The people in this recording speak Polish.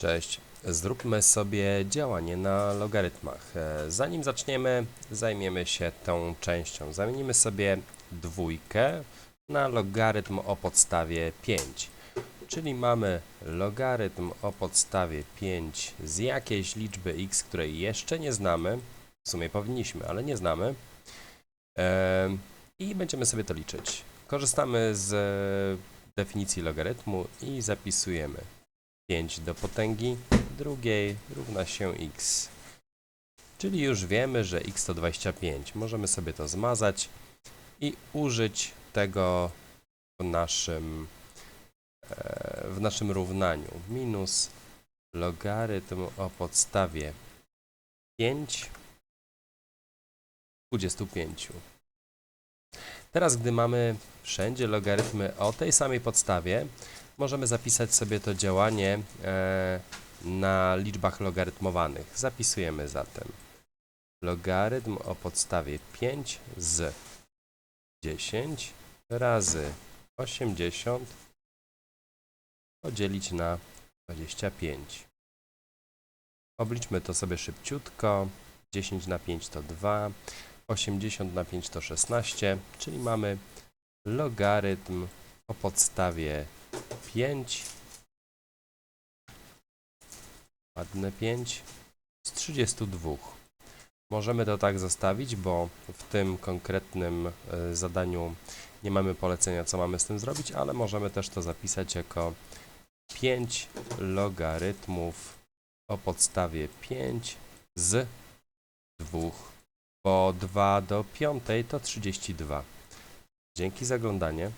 Cześć. Zróbmy sobie działanie na logarytmach. E, Zanim zaczniemy, zajmiemy się tą częścią. Zamienimy sobie dwójkę na logarytm o podstawie 5. Czyli mamy logarytm o podstawie 5 z jakiejś liczby x, której jeszcze nie znamy. W sumie powinniśmy, ale nie znamy. Em, I będziemy sobie to liczyć. Korzystamy z e, definicji logarytmu i zapisujemy 5 do potęgi drugiej równa się x. Czyli już wiemy, że x to 25. Możemy sobie to zmazać i użyć tego w naszym, e, w naszym równaniu. Minus logarytm o podstawie 5 25. Teraz, gdy mamy wszędzie logarytmy o tej samej podstawie, możemy zapisać sobie to działanie e, na liczbach logarytmowanych. Zapisujemy zatem logarytm o podstawie 5 z 10 razy 80 podzielić na 25. Obliczmy to sobie szybciutko. 10 na 5 to 2, 80 na 5 to 16, czyli mamy logarytm o podstawie 5 ładne 5 z 32. Możemy to tak zostawić, bo w tym konkretnym e, zadaniu nie mamy polecenia, co mamy z tym zrobić, ale możemy też to zapisać jako 5 logarytmów o podstawie 5 z 2, bo 2 do 5 to 32. Dzięki za oglądanie.